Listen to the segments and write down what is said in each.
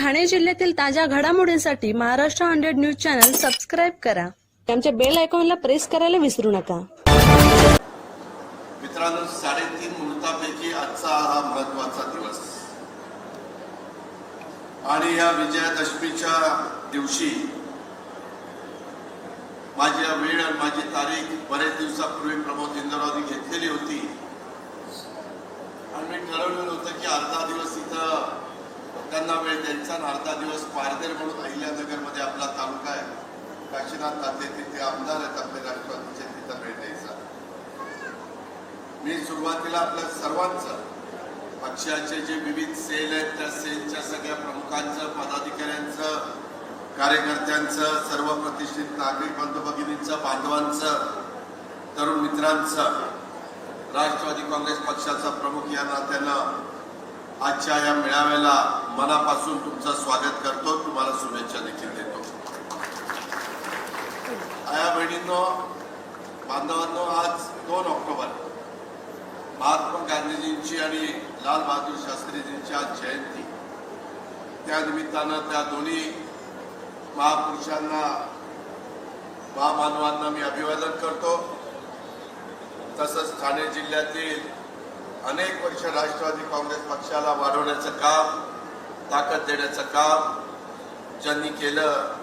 ठाणे जिल्ह्यातील ताज्या घडामोडींसाठी Maharashtra hundred news channel subscribe करा. आमच्या बेल आयकॉनला प्रेस करायला विसरू नका. मित्रांनो साडेतीन मृतापैकी आजचा हा महत्त्वाचा दिवस. आणि या विजयादशमीच्या दिवशी माझी वेळ आणि माझी तारीख बरेच दिवसापूर्वी प्रमोद इंदोरावनी घेतलेली होती. आणि मी ठरवलेलं होतं की अर्धा दिवस इथं त्यांना वेळ द्यायचा आणि अर्धा दिवस पारदेर म्हणून अहिल्यानगरमध्ये आपला तालुका आहे. काशीनाथ ताते तिथे आमदार आहेत आपले राष्ट्रवादीचे तिथं वेळ द्यायचा. मी सुरुवातीला आपल्या सर्वांचं पक्षाचे जे विविध सेल आहेत त्या सेलच्या सगळ्या प्रमुखांचं पदाधिकाऱ्यांचं कार्यकर्त्यांचं सर्व प्रतिष्ठित नागरिक बंधू भगिनींचं बांधवांचं तरुण मित्रांचं राष्ट्रवादी काँग्रेस पक्षाचा प्रमुख या नात्यानं आजच्या या मेळाव्याला मनापासून तुमचं स्वागत करतो. तुम्हाला शुभेच्छा देखील देतो. आया बहिणींनो बांधवांनो आज दोन ऑक्टोबर. महात्मा गांधीजींची आणि लाल बहादूर शास्त्रीजींची आज जयंती. त्या निमित्तानं त्या दोन्ही महापुरुषांना महामानवांना मी अभिवादन करतो. तसंच ठाणे जिल्ह्यातील अनेक वर्ष राष्ट्रवादी काँग्रेस पक्षाला वाढवण्याचं काम ताकद देण्याचं काम ज्यांनी केलं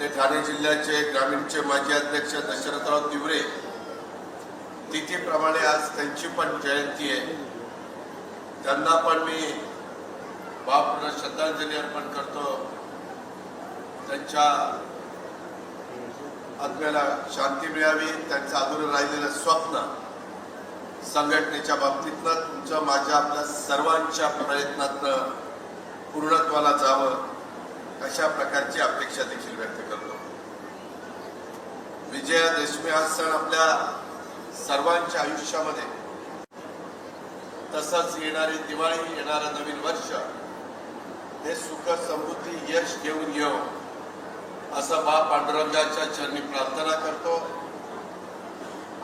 ते ठाणे जिल्ह्याचे ग्रामीणचे माजी अध्यक्ष दशरथराव तिवरे तिथीप्रमाणे आज त्यांची पण जयंती आहे. त्यांना पण मी भावपूर्ण श्रद्धांजली अर्पण करतो. त्यांच्या आत्म्याला शांती मिळावी त्यांचं अधुरं राहिलेलं स्वप्न संघटनेच्या बाबतीतनं तुमचं माझ्या आपल्या सर्वांच्या प्रयत्नातनं पूर्णत्वाला जावं अशा प्रकारची अपेक्षा देखील व्यक्त करतो. विजयादशमी हा सण आपल्या सर्वांच्या आयुष्यामध्ये तसंच येणारी दिवाळी येणारं नवीन वर्ष हे सुख समृद्धी यश घेऊन येऊ असं बा पांडुरंगाच्या चरणी प्रार्थना करतो.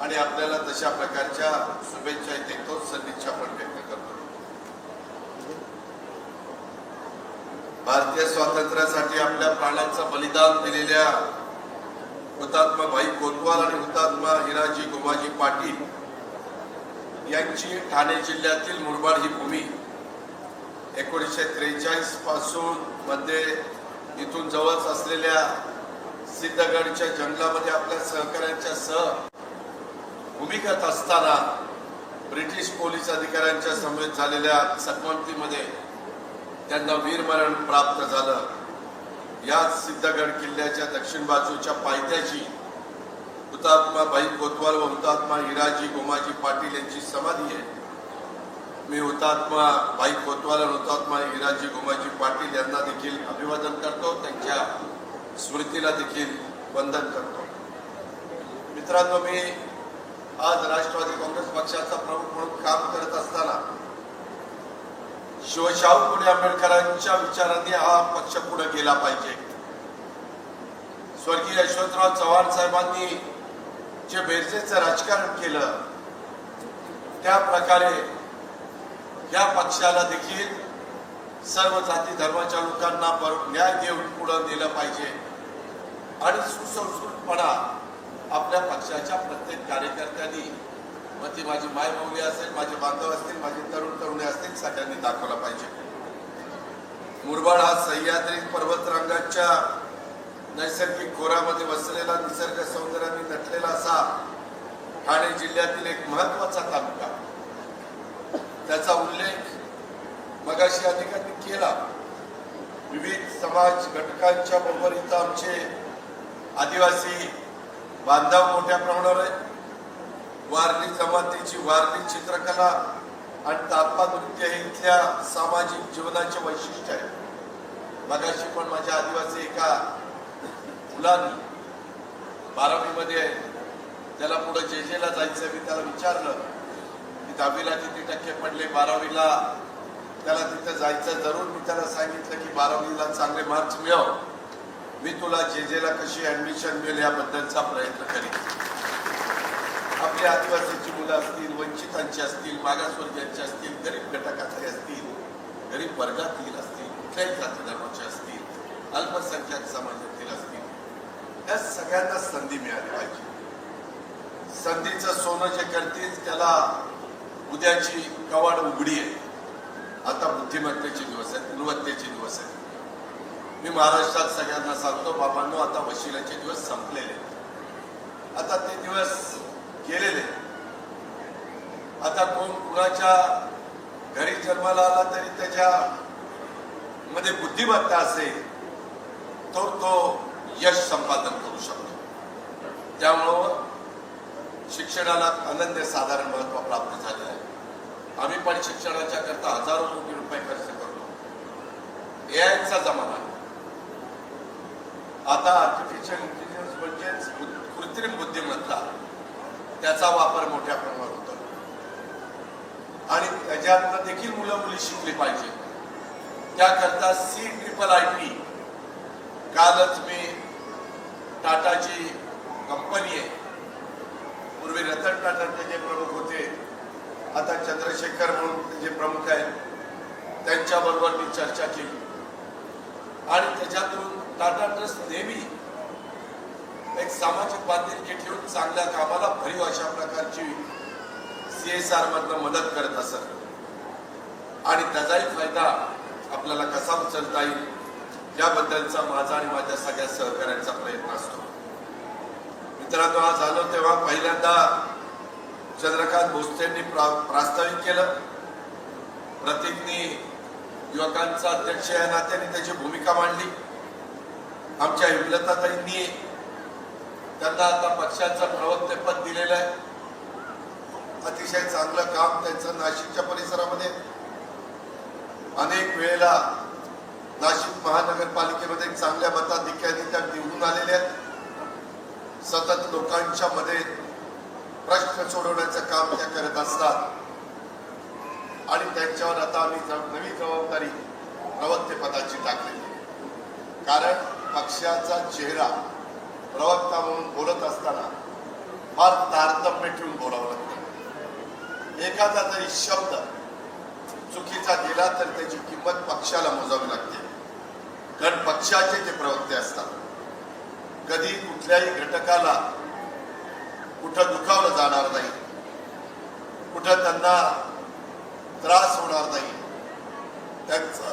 आणि आपल्याला तशा प्रकारच्या शुभेच्छा देतो सदिच्छा पण व्यक्त करतो भारतीय स्वातंत्र्यासाठी आपल्या प्राण्यांचं बलिदान दिलेल्या हुतात्मा भाई कोतवाल आणि हुतात्मा हिराजी गोमाजी पाटील यांची ठाणे जिल्ह्यातील मुरबाड ही भूमी एकोणीसशे त्रेचाळीसपासून मध्ये इथून जवळच असलेल्या सिद्धगडच्या जंगलामध्ये आपल्या सहकाऱ्यांच्या सह भूमिगत असताना ब्रिटिश पोलीस अधिकाऱ्यांच्या समेत झालेल्या चकमकीमध्ये त्यांना वीरमरण प्राप्त झालं. या सिद्धगड किल्ल्याच्या दक्षिण बाजूच्या पायथ्याची हुतात्मा भाई कोतवाल व हुतात्मा हिराजी गोमाजी पाटील यांची समाधी आहे. मी हुतात्मा भाई कोतवाल आणि हुतात्मा हिराजी गोमाजी पाटील यांना देखील अभिवादन करतो. त्यांच्या स्मृतीला देखील वंदन करतो. मित्रांनो मी आज राष्ट्रवादी काँग्रेस पक्षाचा प्रमुख म्हणून काम करत असताना शिवशाहू फुले आंबेडकरांच्या विचारांनी हा पक्ष पुढे गेला पाहिजे. स्वर्गीय यशवंतराव चव्हाण साहेबांनी जे बेरजेचं राजकारण केलं त्या प्रकारे या पक्षाला देखील सर्व जाती धर्माच्या लोकांना न्याय देऊन पुढे नेलं पाहिजे. आणि सुसंस्कृतपणा आपल्या पक्षाच्या प्रत्येक कार्यकर्त्यांनी मग ती माझी माय माऊली असेल माझे बांधव असतील माझे तरुण तरुणी असतील सगळ्यांनी दाखवला पाहिजे. मुरबाड हा सह्याद्री पर्वतरांगाच्या नैसर्गिक खोऱ्यामध्ये वसलेला निसर्ग सौंदर्याने नटलेला असा ठाणे जिल्ह्यातील एक महत्त्वाचा तालुका. त्याचा उल्लेख मगाशी अधिकांनी केला. विविध समाज घटकांच्या बरोबर इथं आमचे आदिवासी बांधव मोठ्या प्रमाणावर आहेत. वारली जमातीची वारली चित्रकला आणि तापा नृत्य हे इथल्या सामाजिक जीवनाचे वैशिष्ट्य आहे. मगाशी पण माझ्या आदिवासी एका मुलांनी बारावीमध्ये त्याला पुढे जेजेला जायचं मी त्याला विचारलं की दहावीला किती टक्के पडले बारावीला त्याला तिथं जायचं जरूर. मी त्याला सांगितलं की बारावीला चांगले मार्क्स मिळव. मी तुला जेजेला कशी ऍडमिशन मिळेल याबद्दलचा प्रयत्न करीन. आपल्या आदिवासीची मुलं असतील वंचितांची असतील मागासवर्गीयांची असतील गरीब घटकातले असतील गरीब वर्गातील असतील कुठल्याही जाती धर्माचे असतील अल्पसंख्याक समाजातील असतील या सगळ्यांना संधी मिळाली पाहिजे. संधीचं सोनं जे करतील त्याला उद्याची कवाड उघडी आहे. आता बुद्धिमत्तेचे दिवस आहेत गुणवत्तेचे दिवस आहेत मी महाराष्ट्रात सगळ्यांना सांगतो बाबांनो आता वशिलाचे दिवस संपलेले आता ते दिवस गेलेले आता कोण कुणाच्या घरी जन्माला आला तरी त्याच्या मध्ये बुद्धिमत्ता असेल तर तो यश संपादन करू शकतो. त्यामुळं शिक्षणाला अनन्य साधारण महत्त्व प्राप्त झाले आहे. आम्ही पण शिक्षणाच्या करता हजारो कोटी रुपये खर्च करतो. एआयचा जमाना. आता आर्टिफिशियल इंटेलिजन्स म्हणजेच कृत्रिम बुद्धिमत्ता. त्याचा वापर मोठ्या प्रमाणात होतो. आणि त्याच्यातनं देखील मुलं मुली शिकली पाहिजे. त्याकरता सी ट्रिपल आय टी कालच मी टाटाची कंपनी आहे. पूर्वी रतन टाटा जे प्रमुख होते आता चंद्रशेखर म्हणून ते जे प्रमुख आहेत त्यांच्याबरोबर मी चर्चा केली. आणि त्याच्यातून टाटा ट्रस्ट नेहमी एक सामाजिक बांधिलकी ठेवून चांगल्या कामाला भरीव अशा प्रकारची सी एस आर मधनं मदत करत असत. आणि त्याचाही फायदा आपल्याला कसा उचलता येईल याबद्दलचा माझा आणि माझ्या सगळ्या सहकाऱ्यांचा प्रयत्न असतो. मित्रांनो आज आलो तेव्हा पहिल्यांदा चंद्रकांत भोसलेंनी प्रा- प्रास्ताविक केलं. प्रतीकनी युवकांचा अध्यक्ष या नात्याने त्याची भूमिका मांडली. आमच्या हिमलताताईंनी त्यांना आता पक्षाचं प्रवक्तेपद दिलेलं आहे. अतिशय चांगलं काम त्यांचं नाशिकच्या परिसरामध्ये. अनेक वेळेला नाशिक महानगरपालिकेमध्ये चांगल्या मताधिक्याने त्या निवडून आलेल्या आहेत. सतत लोकांच्या मध्ये प्रश्न सोडवण्याचं काम त्या करत असतात. आणि त्यांच्यावर आता आम्ही नवी जबाबदारी प्रवक्ते पदाची टाकली कारण पक्षाचा चेहरा प्रवक्ता म्हणून बोलत असताना फार तारतम्य ठेवून बोलावं लागतं. एखादा जरी शब्द चुकीचा गेला तर त्याची किंमत पक्षाला मोजावी लागते. कारण पक्षाचे जे प्रवक्ते असतात कधी कुठल्याही घटकाला कुठं दुखावलं जाणार नाही कुठं त्यांना त्रास होणार नाही त्यांचा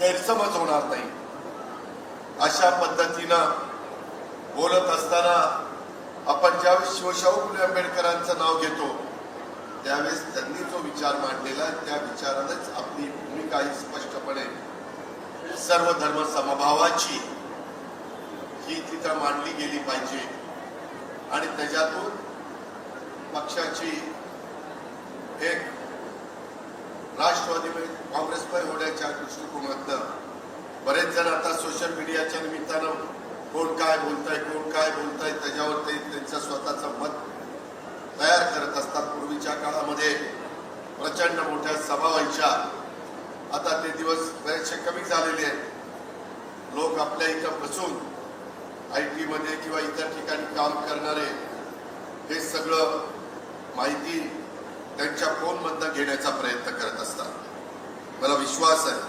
गैरसमज होणार नाही अशा पद्धतीनं बोलत असताना आपण ज्यावेळेस शिवशाहू फुले आंबेडकरांचं नाव घेतो त्यावेळेस त्यांनी जो विचार मांडलेला त्या विचारानेच आपली भूमिका ही स्पष्टपणे सर्व धर्म समभावाची ही तिथं मांडली गेली पाहिजे. आणि त्याच्यातून पक्षाची एक राष्ट्रवादी काँग्रेसमध्ये होण्याच्या दृष्टिकोनातनं बरेच जण आता सोशल मीडियाच्या निमित्तानं कोण काय बोलताय कोण काय बोलताय त्याच्यावर ते त्यांचं स्वतःचं मत तयार करत असतात पूर्वीच्या काळामध्ये. प्रचंड मोठ्या सभा व्हायच्या. आता ते दिवस बरेचसे कमी झालेले आहेत. लोक आपल्या इथं बसून आय टी मध्ये किंवा इतर ठिकाणी काम करणारे हे सगळं माहिती त्यांच्या फोनमधनं घेण्याचा प्रयत्न करत असतात. मला विश्वास आहे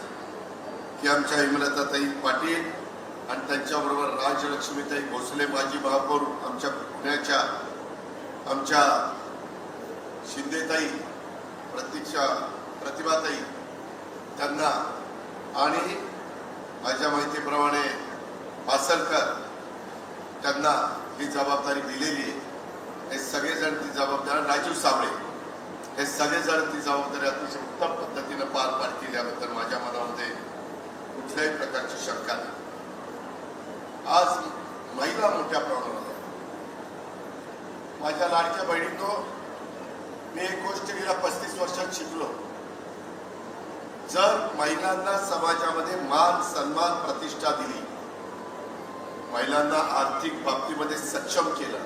की आमच्या हिमलताताई पाटील आणि त्यांच्याबरोबर राजलक्ष्मीताई भोसले माजी महापौर आमच्या पुण्याच्या आमच्या शिंदेताई प्रतीक्षा प्रतिभाताई त्यांना आणि माझ्या माहितीप्रमाणे पासलकर त्यांना ही जबाबदारी दिलेली आहे. हे सगळेजण ती जबाबदारी राजीव साबळे हे सगळेजण ती जबाबदारी अतिशय उत्तम पद्धतीनं पार पाडतील याबद्दल माझ्या मनामध्ये कुठल्याही प्रकारची शंका नाही. आज महिला मोठ्या प्रमाणावर माझ्या लाडक्या बहिणीतो मी एक गोष्ट गेल्या पस्तीस वर्षात शिकलो. जर महिलांना समाजामध्ये मान सन्मान प्रतिष्ठा दिली महिलांना आर्थिक बाबतीमध्ये सक्षम केलं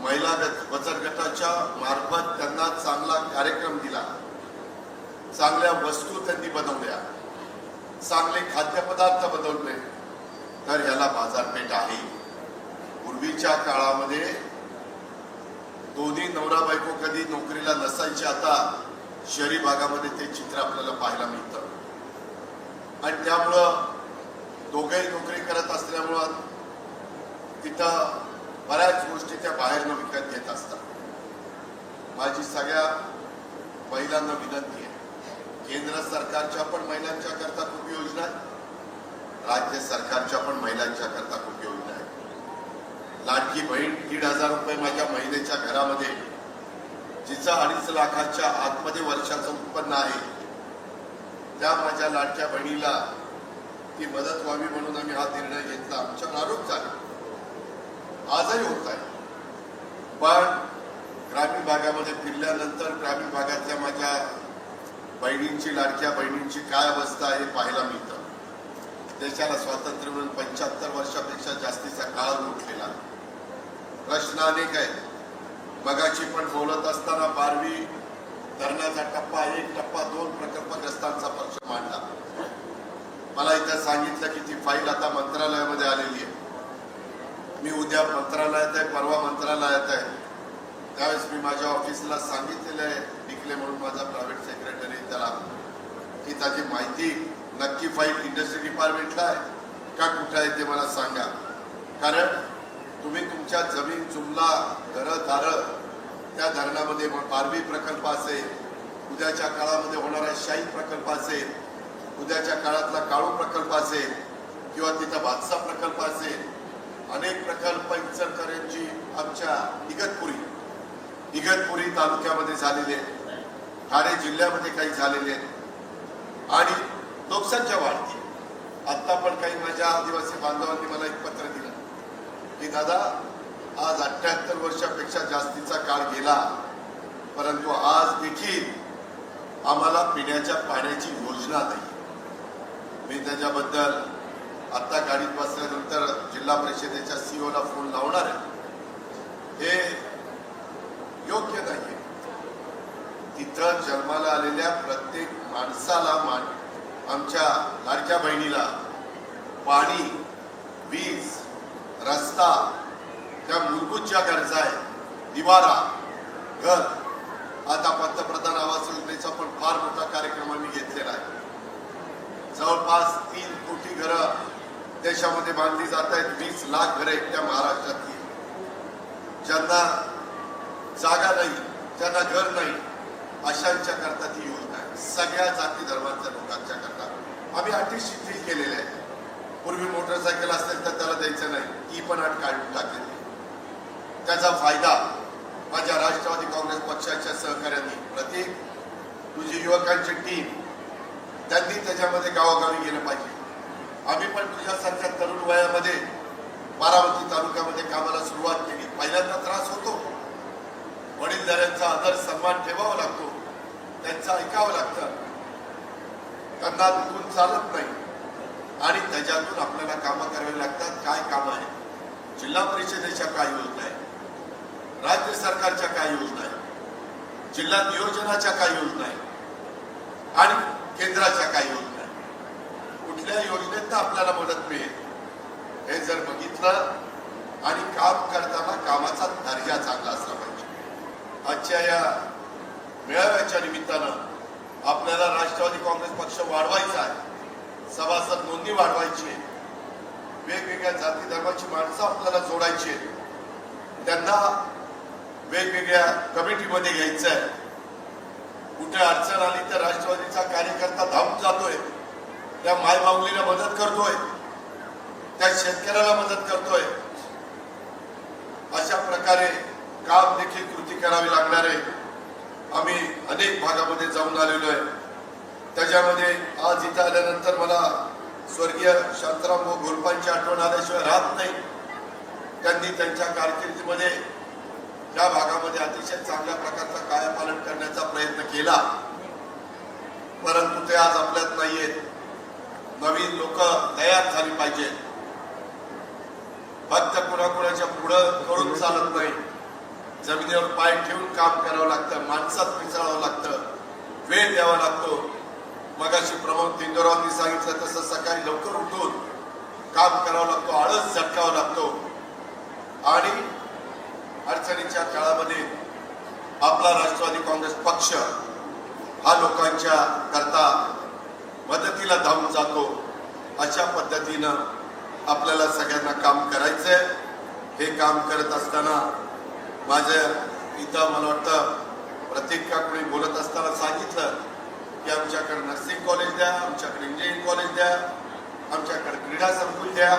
महिला बचत गटाच्या मार्फत त्यांना चांगला कार्यक्रम दिला चांगल्या वस्तू त्यांनी बनवल्या चांगले खाद्यपदार्थ बनवले तर याला बाजारपेठ आहे. पूर्वीच्या काळामध्ये दोन्ही नवरा बायको कधी नोकरीला नसायचे आता शहरी भागामध्ये ते चित्र आपल्याला पाहायला मिळतं. आणि त्यामुळं दोघेही नोकरी करत असल्यामुळं तिथं बऱ्याच गोष्टी त्या बाहेरनं विकत घेत असतात. माझी सगळ्या महिलांना विनंती आहे. केंद्र सरकारच्या पण महिलांच्या करता खूप योजना राज्य सरकारच्या पण महिलांच्या करता खूप योजना आहेत. लाडकी बहीण दीड हजार रुपये माझ्या महिलेच्या घरामध्ये. जिचं अडीच लाखाच्या आतमध्ये वर्षाचं उत्पन्न आहे. त्या माझ्या लाडक्या बहिणीला ती मदत व्हावी म्हणून आम्ही हा निर्णय घेतला. आमच्यावर आरोप झाला. आजही होत आहे. पण ग्रामीण भागामध्ये फिरल्यानंतर ग्रामीण भागातल्या माझ्या बहिणींची लाडक्या बहिणींची काय अवस्था आहे पाहायला मिळतं. देशाला स्वातंत्र्य मिळून पंच्याहत्तर वर्षापेक्षा जास्तीचा काळ उठलेला प्रश्न अनेक आहेत. मगाशी पण बोलत असताना बारवी धरणाचा टप्पा एक टप्पा दोन प्रकल्पग्रस्तांचा पक्ष मांडला. मला इथं सांगितलं की ती फाईल आता मंत्रालयामध्ये आलेली आहे. मी उद्या मंत्रालयात आहे परवा मंत्रालयात आहे. त्यावेळेस मी माझ्या ऑफिसला सांगितलेलं आहे डिकले म्हणून माझा प्रायव्हेट सेक्रेटरी त्याला. की त्याची माहिती नक्की फाईल इंडस्ट्री डिपार्टमेंटला आहे का कुठं आहे ते मला सांगा. कारण तुम्ही तुमच्या जमीन जुमला घरं दारं त्या धरणामध्ये पारवी बारवी प्रकल्प असेल उद्याच्या काळामध्ये होणारा शाही प्रकल्प असेल उद्याच्या काळातला काळू प्रकल्प असेल किंवा तिथं भातसा प्रकल्प असेल अनेक प्रकल्प इचलकरांची आमच्या इगतपुरी इगतपुरी तालुक्यामध्ये झालेले आहेत. ठाणे जिल्ह्यामध्ये काही झालेले आहेत. आणि लोकसंख्या वाढते. आता पण काही माझ्या आदिवासी बांधवांनी मला एक पत्र दिलं. की दादा आज अठ्याहत्तर वर्षापेक्षा जास्तीचा काळ गेला परंतु आज देखील आम्हाला पिण्याच्या पाण्याची योजना नाही. मी त्याच्याबद्दल आता गाडीत बसल्यानंतर जिल्हा परिषदेच्या सीओला फोन लावणार आहे. हे योग्य नाही तिथं जन्माला आलेल्या प्रत्येक माणसाला मान आमच्या लाडक्या बहिणीला पाणी वीज रस्ता त्या मूलभूत ज्या गरजा आहेत. निवारा घर. आता पंतप्रधान आवास योजनेचा पण फार मोठा कार्यक्रम आम्ही घेतलेला आहे. जवळपास तीन कोटी घरं देशामध्ये बांधली जात आहेत. वीस लाख घरं एकट्या महाराष्ट्रातली ज्यांना जागा नाही ज्यांना घर नाही अशांच्या करता ती सगळ्या जाती धर्माच्या लोकांच्या करता. आम्ही अटी शिथिल केलेल्या आहे. पूर्वी मोटरसायकल असेल तर त्याला द्यायचं नाही. ती पण अट काढून टाकलेली त्याचा फायदा माझ्या राष्ट्रवादी काँग्रेस पक्षाच्या सहकार्यांनी प्रत्येक तुझी युवकांची टीम त्यांनी त्याच्यामध्ये गावोगावी गेलं पाहिजे. आम्ही पण तुझ्यासारख्या तरुण वयामध्ये बारामती तालुक्यामध्ये कामाला सुरुवात केली. पहिल्यांदा त्रास होतो. वडीलधाऱ्यांचा आदर सन्मान ठेवावा लागतो. त्यांचं ऐकावं लागतं. त्यांना दुखून चालत नाही. आणि त्याच्यातून आपल्याला कामं करावी लागतात. काय कामं आहे जिल्हा परिषदेच्या काय योजना आहे राज्य सरकारच्या काय योजना आहे जिल्हा नियोजनाच्या काय योजना आहे आणि केंद्राच्या काय योजना आहे कुठल्या योजनेत आपल्याला मदत मिळेल? हे जर बघितलं आणि काम करताना कामाचा दर्जा चांगला असला पाहिजे. आजच्या या मेळाव्याच्या निमित्तानं आपल्याला राष्ट्रवादी काँग्रेस पक्ष वाढवायचा आहे. सभासद नोंदणी वाढवायची आहे. वेगवेगळ्या जाती धर्माची माणसं आपल्याला जोडायची आहेत. त्यांना वेगवेगळ्या कमिटीमध्ये घ्यायचं आहे. कुठे अडचण आली तर राष्ट्रवादीचा कार्यकर्ता धावून जातोय. त्या मायमाऊलीला मदत करतोय. त्या शेतकऱ्याला मदत करतोय. अशा प्रकारे काम देखील कृती करावी लागणार आहे. आम्ही अनेक भागामध्ये जाऊन आलेलो आहे. त्याच्यामध्ये आज इथं आल्यानंतर मला स्वर्गीय शांताराम व घोलपांची आठवण आल्याशिवाय राहत नाही. त्यांनी त्यांच्या कारकिर्दीमध्ये या भागामध्ये अतिशय चांगल्या प्रकारचा कायापालन करण्याचा प्रयत्न केला. परंतु ते आज आपल्यात नाहीयेत. नवीन लोक तयार झाली पाहिजे फक्त कुणाकुणाच्या पुढं करून चालत नाही जमिनीवर पाय ठेवून काम करावं लागतं माणसात मिसळावं लागतं वेळ द्यावा लागतो. मगाशी प्रमोद दिंडोरावांनी सांगितलं तसं सकाळी लवकर उठून काम करावं लागतो आळस झटकावा लागतो. आणि अडचणीच्या काळामध्ये आपला राष्ट्रवादी काँग्रेस पक्ष हा लोकांच्या करता मदतीला धावून जातो. अशा पद्धतीनं आपल्याला सगळ्यांना काम करायचंय. हे काम करत असताना माझं इथं मला वाटतं प्रत्येक काकडे बोलत असताना सांगितलं की आमच्याकडे नर्सिंग कॉलेज द्या आमच्याकडे इंजिनिअरिंग कॉलेज द्या आमच्याकडे क्रीडा संकुल द्या.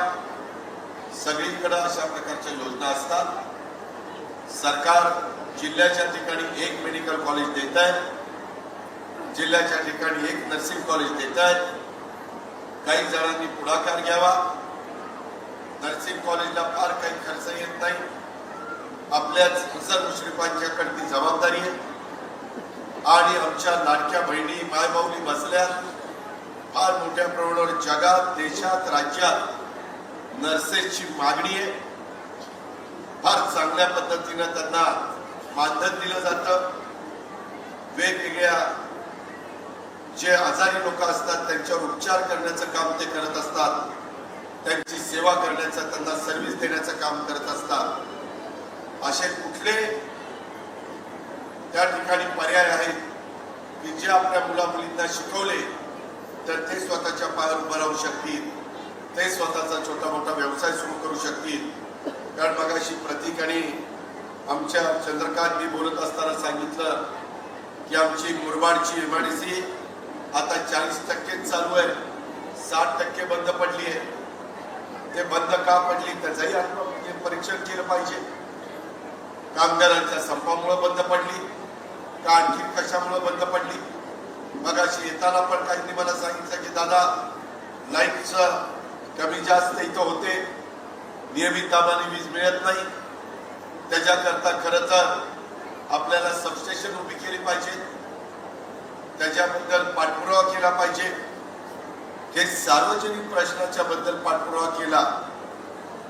सगळीकडे अशा प्रकारच्या योजना असतात. सरकार जिल्ह्याच्या ठिकाणी एक मेडिकल कॉलेज देत आहे. जिल्ह्याच्या ठिकाणी एक नर्सिंग कॉलेज देत आहेत काही जणांनी पुढाकार घ्यावा. नर्सिंग कॉलेजला फार काही खर्च येत नाही. आपल्याच हसन मुश्रीफांच्याकडची जबाबदारी आहे. आणि आमच्या लाडक्या बहिणी मायबाऊली बसल्या फार मोठ्या प्रमाणावर जगात देशात राज्यात नर्सेसची मागणी आहे. फार चांगल्या पद्धतीनं त्यांना मानधन दिलं जातं. वेगवेगळ्या जे आजारी लोक असतात त्यांच्यावर उपचार करण्याचं काम ते करत असतात. त्यांची सेवा करण्याचं त्यांना सर्व्हिस देण्याचं काम करत असतात. असे कुठले त्या ठिकाणी पर्याय आहेत की जे आपल्या मुला मुलींना शिकवले तर ते स्वतःच्या पायावर उभं राहू शकतील ते स्वतःचा छोटा मोठा व्यवसाय सुरू करू शकतील. कारण मग अशी प्रतीकाने आमच्या चंद्रकांतनी बोलत असताना सांगितलं की आमची मुरबाडची एमआयडीसी आता चाळीस टक्के चालू आहे साठ टक्के बंद पडली आहे. ते बंद का पडली? त्याचंही आपण परीक्षण केलं पाहिजे. कामगारांच्या संपामुळे बंद पडली का आणखी कशामुळे बंद पडली? मग अशी येताना पण काहींनी मला सांगितलं की दादा लाईटचं कमी जास्त इथं होते. नियमित दाबाने वीज मिळत नाही. त्याच्याकरता खरं तर आपल्याला सबस्टेशन उभी केली पाहिजे. त्याच्याबद्दल पाठपुरावा केला पाहिजे. हे सार्वजनिक प्रश्नाच्या बद्दल पाठपुरावा केला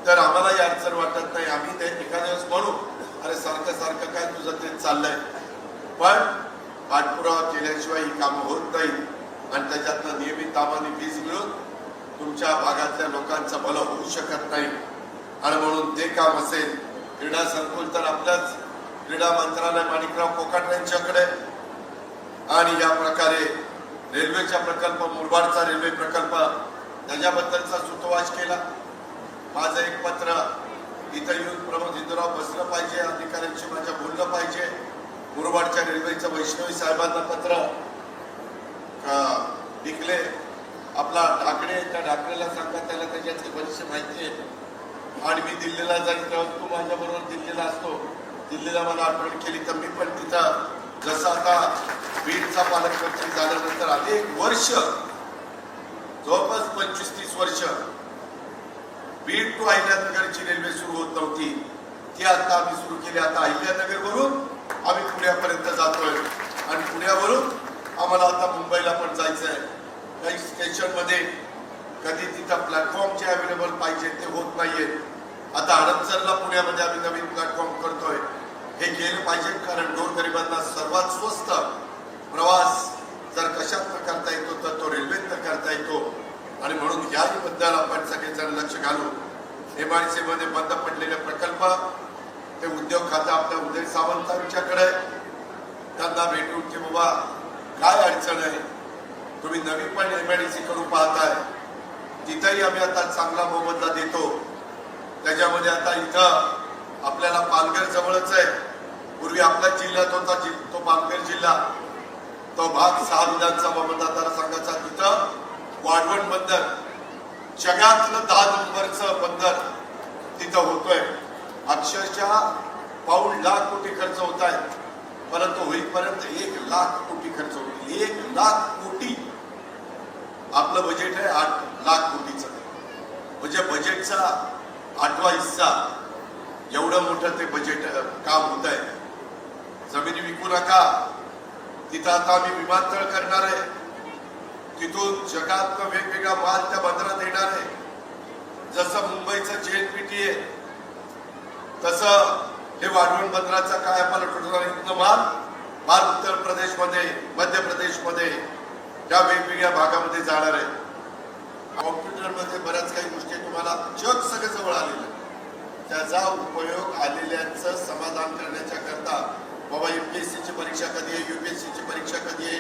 तर आम्हाला या अडचण वाटत नाही. आम्ही ते एखाद्या दिवस म्हणू. अरे सारखं सारखं काय तुझं ते चाललंय. पण पाठपुरावा केल्याशिवाय ही कामं होत नाही आणि त्याच्यातनं नियमित दाबाने वीज मिळून तुमच्या भागातल्या लोकांचं भलं होऊ शकत नाही. आणि म्हणून ते काम असेल क्रीडा संकुल तर आपल्याच क्रीडा मंत्रालय माणिकराव कोकाट यांच्याकडे. आणि या प्रकारे रेल्वेचा प्रकल्प मुरबाडचा रेल्वे प्रकल्प त्याच्याबद्दलचा सुतोवाच केला. माझं एक पत्र इथं येऊन प्रमोद हिंदूराव बसलं पाहिजे अधिकाऱ्यांशी माझ्या बोललं पाहिजे. मुरबाडच्या रेल्वेचं वैष्णवी साहेबांना पत्र अं, आपला ढाकणे त्या ढाकणेला सांगा त्याला त्याच्यातली बरीचशी माहिती आहे. आणि मी दिल्लीला जाईल तेव्हा तू माझ्याबरोबर दिल्लीला असतो. दिल्लीला मला आठवण केली तर मी पण तिथं जसं आता बीडचा पालकमंत्री झाल्यानंतर अनेक वर्ष जवळपास पंचवीस तीस वर्ष बीड टू अहिल्यानगरची रेल्वे सुरू होत नव्हती. ती आता आम्ही सुरू केली. आता अहिल्यानगरवरून आम्ही पुण्यापर्यंत जातोय. आणि पुण्यावरून आम्हाला आता मुंबईला पण जायचं आहे काही स्टेशनमध्ये कधी तिथं प्लॅटफॉर्म जे अवेलेबल पाहिजे ते होत नाहीये. आता हडपसरला पुण्यामध्ये आम्ही नवीन प्लॅटफॉर्म करतोय. हे केलं पाहिजे कारण गोरगरिबांना सर्वात स्वस्त प्रवास जर कशातनं करता येतो तर तो रेल्वेतनं करता येतो आणि म्हणून याही बद्दल आपण सगळेजण लक्ष घालू एमआयसी मध्ये बंद पडलेले प्रकल्प ते उद्योग खातं आपल्या उदय सावंतांच्याकडे त्यांना भेटून की बाबा काय अडचण आहे? तुम्ही नवी पण एमआयडीसी करून पाहताय. तिथंही आम्ही आता चांगला मोबदला देतो त्याच्यामध्ये आता इथं आपल्याला पालघर जवळच आहे. पूर्वी आपला जिल्ह्यात होता जि- तो पालघर जिल्हा. तो भाग सहा विधानसभा मतदारसंघाचा तिथं वाढवण बंदर जगातलं दहा नंबरचं बंदर तिथं होतोय. अक्षरशः पाऊण लाख कोटी खर्च होत आहे. परंतु होईपर्यंत एक लाख कोटी खर्च होईल एक लाख कोटी. आपलं बजेट आहे आठ लाख कोटीचं. म्हणजे बजेटचा आठवा हिस्सा. एवढं मोठं ते बजेट काम होत आहे. जमिनी विकू नका. तिथं आता आम्ही विमानतळ करणार आहे. तिथून जगात वेगवेगळा माल त्या बंदरात येणार आहे. जसं मुंबईचं जेएनपीटी आहे तसं हे वाढवण बंदराचा काय आपण ठरवलं माल माल उत्तर प्रदेशमध्ये मध्य प्रदेशमध्ये या वेगवेगळ्या भागामध्ये जाणार आहे कॉम्प्युटरमध्ये बऱ्याच काही गोष्टी तुम्हाला जग सगळं जवळ आलेलं आहे. त्याचा उपयोग आलेल्यांचं समाधान करण्याच्या करता बाबा यू पी एस सीची परीक्षा कधी आहे युपीएससीची परीक्षा कधी आहे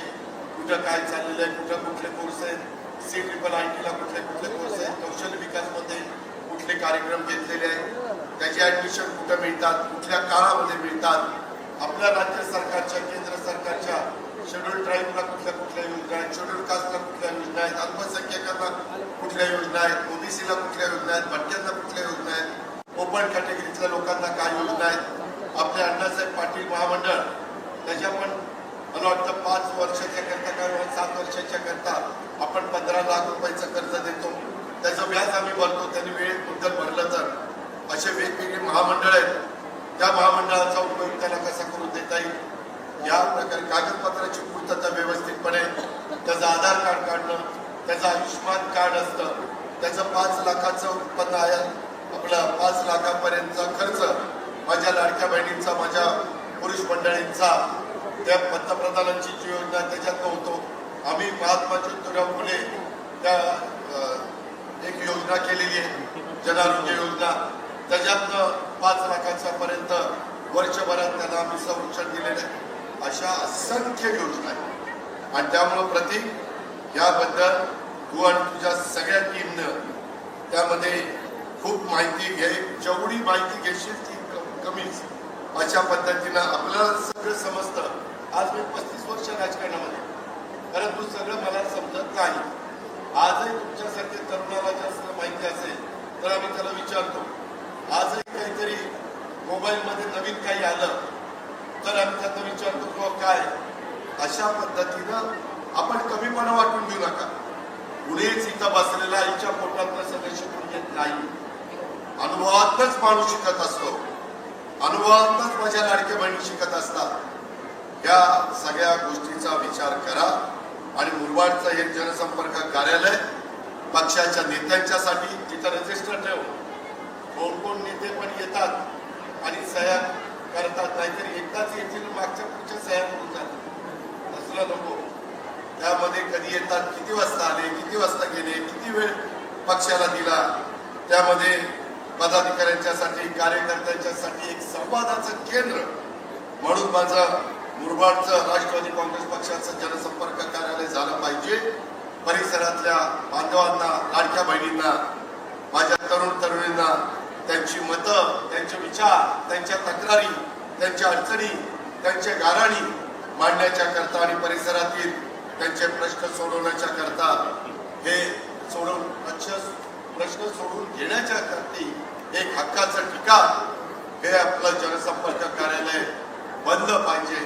कुठं काय चाललेलं आहे कुठं कुठले कोर्स आहेत सी ट्रिपल आय टीला कुठले कुठले कोर्स आहेत? कौशल्य विकासमध्ये कुठले कार्यक्रम घेतलेले आहेत? त्याचे ऍडमिशन कुठं मिळतात? कुठल्या काळामध्ये मिळतात? आपल्या राज्य सरकारच्या केंद्र सरकारच्या शेड्यूल ट्राईबला कुठल्या कुठल्या योजना आहेत? शेड्यूल कास्टला कुठल्या योजना आहेत? अल्पसंख्याकांना कुठल्या योजना आहेत? ओबीसीला कुठल्या योजना आहेत? भटक्यांना कुठल्या योजना आहेत? ओपन कॅटेगरीतल्या लोकांना काय योजना आहेत? आपले अण्णासाहेब पाटील महामंडळ त्याच्या पण मला वाटतं पाच वर्षाच्या करता काय सात वर्षाच्या करता आपण पंधरा लाख रुपयाचं कर्ज देतो. त्याचं व्याज आम्ही भरतो त्यांनी वेळेत मुद्दल भरलं तर. असे वेगवेगळे महामंडळ आहेत. त्या महामंडळाचा उपयोग त्याला कसा करून देता येईल? या प्रकारे कागदपत्राची पूर्तता व्यवस्थितपणे त्याचं आधार कार्ड काढणं त्याचं आयुष्यमान कार्ड असतं. त्याचं पाच लाखाचं उत्पन्न आहे. आपलं पाच लाखापर्यंतचा खर्च माझ्या लाडक्या बहिणींचा माझ्या पुरुष मंडळींचा त्या पंतप्रधानांची जी योजना त्याच्यात नव्हतो. आम्ही महात्मा ज्योतिराव फुले त्या एक योजना केलेली आहे जनारोग्य योजना. त्याच्यातनं पाच लाखाच्या पर्यंत वर्षभरात त्यांना आम्ही संरक्षण दिलेलं आहे. अशा असंख्य योजना आहेत. आणि त्यामुळं प्रतीक याबद्दल तू आणि तुझ्या सगळ्या टीमनं त्यामध्ये खूप माहिती घे जेवढी माहिती घेशील ती कमीच. अशा पद्धतीनं आपल्याला सगळं समजतं. आज मी पस्तीस वर्ष राजकारणामध्ये परंतु सगळं मला समजत नाही. आजही तुमच्यासारखे तरुणाला जास्त माहिती असेल तर आम्ही त्याला विचारतो. आजही काहीतरी मोबाईलमध्ये नवीन काही आलं तर आम्ही त्यांना विचारतो किंवा काय अशा पद्धतीनं आपण कमीपणा वाटून घेऊ नका. पुढेच इथं बसलेला आईच्या पोटातलं सगळं शिकून घेत नाही. अनुभवातच माणूस शिकत असतो. अनुभवातच माझ्या लाडक्या बहिणी शिकत असतात. या सगळ्या गोष्टीचा विचार करा आणि मुरबाडचं एक जनसंपर्क कार्यालय पक्षाच्या नेत्यांच्यासाठी तिथं रजिस्टर ठेव. कोण कोण नेते पण येतात आणि सह्या करतात नाहीतर एकदाच येतील मागच्या पुढच्या सह्या करून जातात असलं नको. त्यामध्ये कधी येतात किती वाजता आले किती वाजता गेले किती वेळ पक्षाला दिला त्यामध्ये पदाधिकाऱ्यांच्यासाठी कार्यकर्त्यांच्यासाठी एक संवादाचं केंद्र म्हणून माझं मुरबाडचं राष्ट्रवादी काँग्रेस पक्षाचं जनसंपर्क कार्यालय झालं पाहिजे. परिसरातल्या बांधवांना लाडक्या बहिणींना माझ्या तरुण तरुणींना त्यांची मतं त्यांचे विचार त्यांच्या तक्रारी त्यांच्या अडचणी त्यांच्या गाराणी मांडण्याच्या करता आणि परिसरातील त्यांचे प्रश्न सोडवण्याच्या करता हे सोडवून प्रश्न प्रश्न सोडून घेण्याच्या करती एक हक्काचं ठिकाण हे आपलं जनसंपर्क कार्यालय बंद पाहिजे.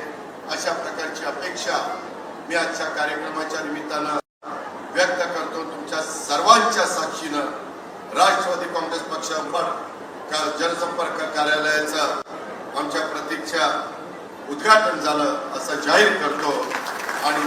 अशा प्रकारची अपेक्षा मी आजच्या कार्यक्रमाच्या निमित्तानं व्यक्त करतो. तुमच्या सर्वांच्या साक्षीनं राष्ट्रवादी काँग्रेस पक्ष का- जनसंपर्क कार्यालयाचं आमच्या प्रतीक्षा उद्घाटन झालं असं जाहीर करतो. आणि